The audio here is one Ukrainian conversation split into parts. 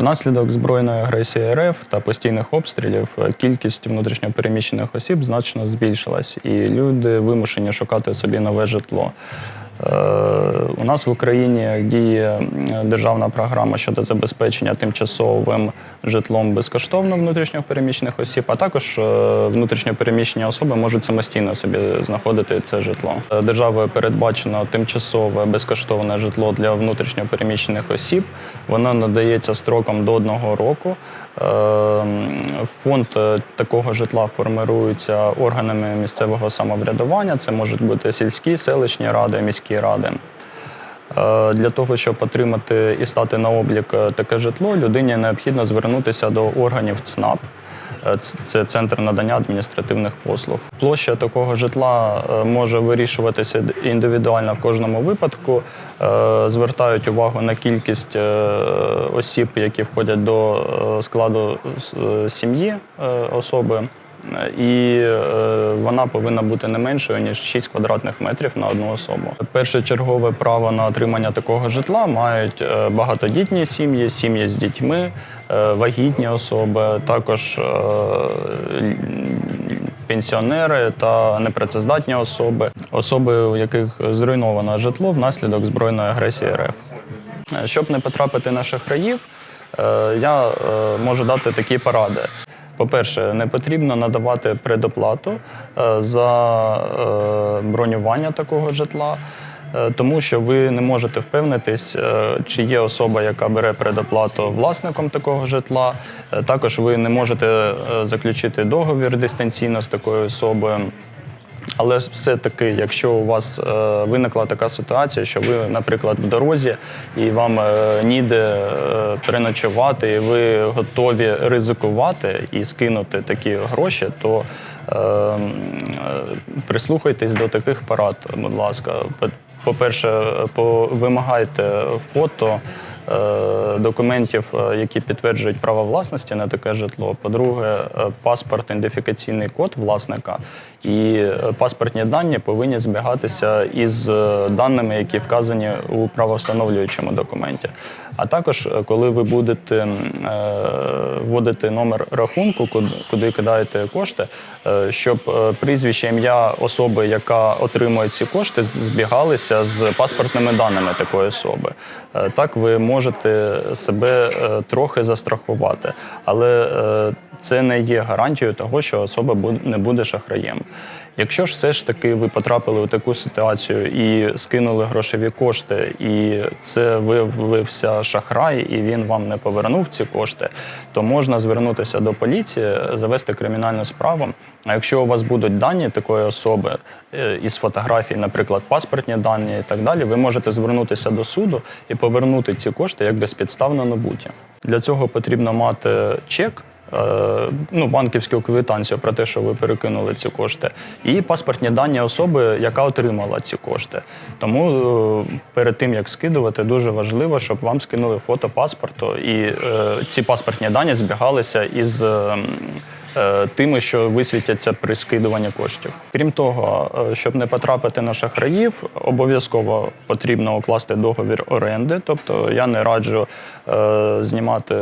Внаслідок збройної агресії РФ та постійних обстрілів е, кількість внутрішньопереміщених осіб значно збільшилась, і люди вимушені шукати собі нове житло. Е, У нас в Україні діє державна програма щодо забезпечення тимчасовим житлом безкоштовно внутрішньопереміщених осіб, а також е, внутрішньопереміщені особи можуть самостійно собі знаходити це житло. Е, Державою передбачено тимчасове безкоштовне житло для внутрішньопереміщених осіб. Воно надається строком до одного року. Е, Фонд е, такого житла формирується органами місцевого самоврядування. Це можуть бути сільські, селищні ради, міські ради. Е, Для того, щоб отримати і стати на облік е, таке житло, людині необхідно звернутися до органів ЦНАП. Е, Це центр надання адміністративних послуг. Площа такого житла може вирішуватися індивідуально в кожному випадку. Звертають увагу на кількість осіб, які входять до складу сім'ї особи. І е, вона повинна бути не меншою ніж 6 квадратних метрів на одну особу. Першочергове право на отримання такого житла мають е, багатодітні сім'ї, сім'ї з дітьми, е, вагітні особи, також пенсіонери та непрацездатні особи, особи, у яких зруйновано житло внаслідок збройної агресії РФ. Щоб не потрапити на шахраїв, е, я можу дати такі поради. По-перше, не потрібно надавати предоплату е, за е, бронювання такого житла, е, тому що ви не можете впевнитись, чи є особа, яка бере предоплату власником такого житла. Також ви не можете заключити договір дистанційно з такою особою. Але все-таки, якщо у вас е, виникла така ситуація, що ви, наприклад, в дорозі і вам е, ніде е, переночувати, і ви готові ризикувати і скинути такі гроші, то е, е, прислухайтесь до таких порад, будь ласка. По- По-перше, по- вимагайте фото е, документів, е, які підтверджують право власності на таке житло. По-друге, е, паспорт, ідентифікаційний код власника і е, паспортні дані повинні збігатися із е, даними, які вказані у правовстановлюючому документі. А також, е, коли ви будете е, вводити номер рахунку, куди, кидаєте кошти, е, щоб е, прізвище ім'я особи, яка отримує ці кошти, збігалися з паспортними даними такої особи. Е, Так ви можете себе е, трохи застрахувати, але е, це не є гарантією того, що особа не буде шахраєм. Якщо ж все ж таки ви потрапили у таку ситуацію і скинули грошові кошти, і це виявився шахрай, і він вам не повернув ці кошти, то можна звернутися до поліції, завести кримінальну справу. А якщо у вас будуть дані такої особи е, із фотографій, наприклад, паспортні дані і так далі, ви можете звернутися до суду і повернути ці кошти як безпідставно набуті. Для цього потрібно мати чек. е, Ну, банківську квитанцію про те, що ви перекинули ці кошти, і паспортні дані особи, яка отримала ці кошти. Тому е, перед тим як скидувати, дуже важливо, щоб вам скинули фото паспорту, і е, ці паспортні дані збігалися із. Е, Тими, що висвітяться при скидуванні коштів. Крім того, е, щоб не потрапити на шахраїв, обов'язково потрібно укласти договір оренди. Тобто я не раджу е, знімати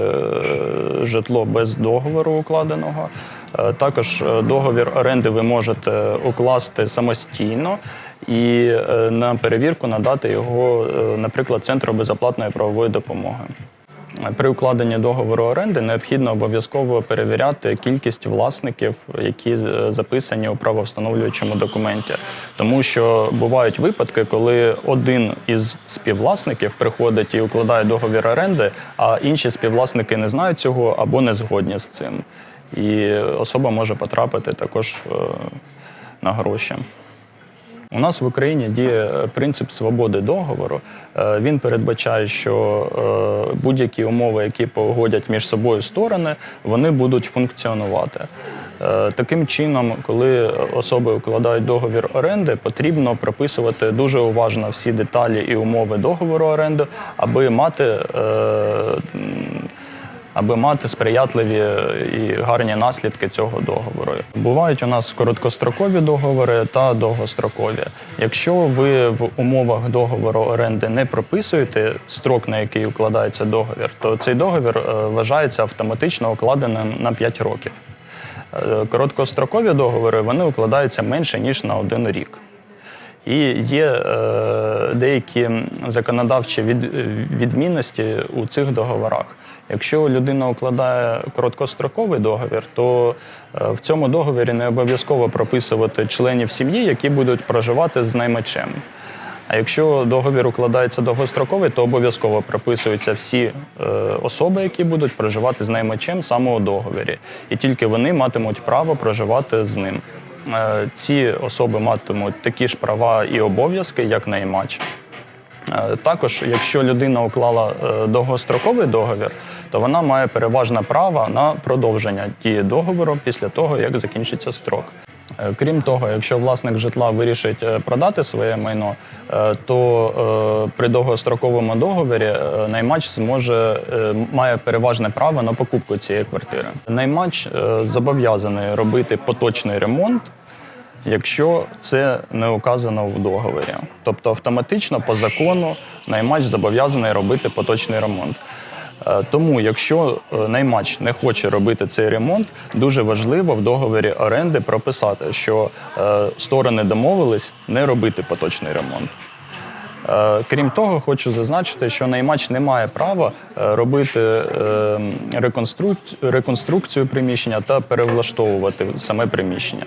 житло без договору укладеного. Також договір оренди ви можете укласти самостійно і на перевірку надати його, наприклад, центру безоплатної правової допомоги. При укладенні договору оренди необхідно обов'язково перевіряти кількість власників, які е, записані у правовстановлюючому документі. Тому що бувають випадки, коли один із співвласників приходить і укладає договір оренди, а інші співвласники не знають цього або не згодні з цим. І особа може потрапити також е, на гроші. У нас в Україні діє е, принцип свободи договору. Е, Він передбачає, що е, будь-які умови, які погодять між собою сторони, вони будуть функціонувати. Таким чином, коли особи укладають договір оренди, потрібно прописувати дуже уважно всі деталі і умови договору оренди, аби мати аби мати сприятливі і гарні наслідки цього договору. Бувають у нас короткострокові договори та довгострокові. Якщо ви в умовах договору оренди не прописуєте строк, на який укладається договір, то цей договір е, вважається автоматично укладеним на 5 років. Е, Короткострокові договори вони укладаються менше ніж на один рік. І є е, деякі законодавчі від, відмінності у цих договорах. Якщо людина укладає короткостроковий договір, то е, в цьому договорі не обов'язково прописувати членів сім'ї, які будуть проживати з наймачем. А якщо договір укладається довгостроковий, то обов'язково прописуються всі е, особи, які будуть проживати з наймачем саме у договорі, і тільки вони матимуть право проживати з ним. Е, ці особи матимуть такі ж права і обов'язки, як наймач. Е, Також, якщо людина уклала е, довгостроковий договір, то вона має переважне право на продовження дії договору після того, як закінчиться строк. Е, Крім того, якщо власник житла вирішить е, продати своє майно, е, то при довгостроковому договорі наймач зможе має переважне право на покупку цієї квартири. Наймач зобов'язаний робити поточний ремонт якщо це не указано в договорі. Тобто автоматично по закону наймач зобов'язаний робити поточний ремонт. Е, Тому, якщо е, наймач не хоче робити цей ремонт, дуже важливо в договорі оренди прописати, що е, сторони домовились не робити поточний ремонт. Крім того, хочу зазначити, що наймач не має права робити е, реконструкцію приміщення та перевлаштовувати саме приміщення.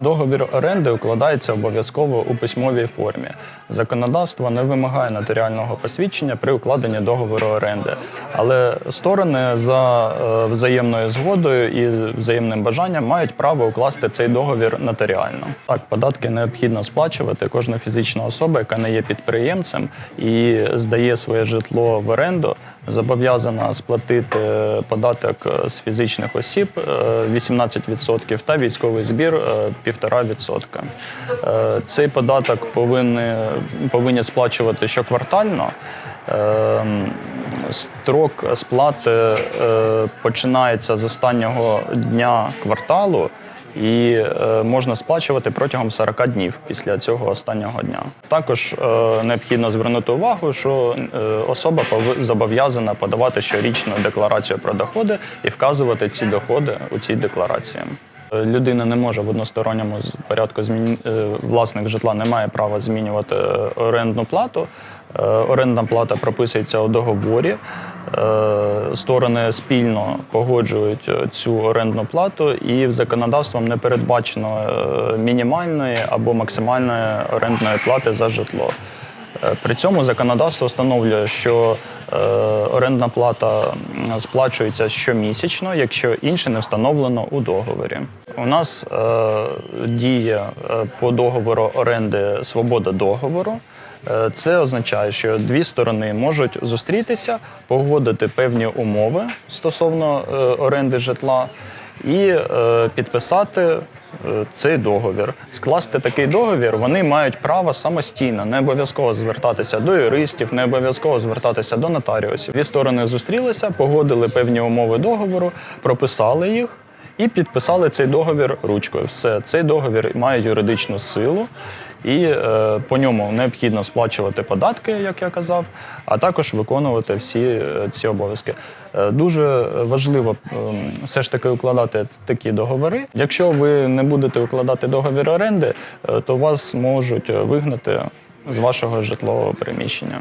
Договір оренди укладається обов'язково у письмовій формі. Законодавство не вимагає нотаріального посвідчення при укладенні договору оренди, але сторони за е, взаємною згодою і взаємним бажанням мають право укласти цей договір нотаріально. Так, податки необхідно сплачувати кожна фізична особа, яка не є підприємцем і здає своє житло в оренду, зобов'язана сплатити податок з фізичних осіб е, 18% та військовий збір е, 1,5%. Е, Цей податок повинні, повинні сплачувати щоквартально. Е, Строк сплати е, починається з останнього дня кварталу і е, можна сплачувати протягом 40 днів після цього останнього дня. Також е, необхідно звернути увагу, що е, особа зобов'язана подавати щорічну декларацію про доходи і вказувати ці доходи у цій декларації. Людина не може в односторонньому порядку змін... власник житла не має права змінювати орендну плату. Орендна плата прописується у договорі. Е, Сторони спільно погоджують е, цю орендну плату, і законодавством не передбачено е, мінімальної або максимальної орендної плати за житло. При цьому законодавство встановлює, що е, орендна плата сплачується щомісячно, якщо інше не встановлено у договорі. У нас е, діє е, по договору оренди свобода договору. Це означає, що дві сторони можуть зустрітися, погодити певні умови стосовно оренди житла і е, підписати е, цей договір. Скласти такий договір вони мають право самостійно, не обов'язково звертатися до юристів, не обов'язково звертатися до нотаріусів. Дві сторони зустрілися, погодили певні умови договору, прописали їх. І підписали цей договір ручкою. Все, цей договір має юридичну силу, і е, по ньому необхідно сплачувати податки, як я казав, а також виконувати всі е, ці обов'язки. Е, дуже важливо е, все ж таки укладати такі договори. Якщо ви не будете укладати договір оренди, е, то вас можуть вигнати з вашого житлового приміщення.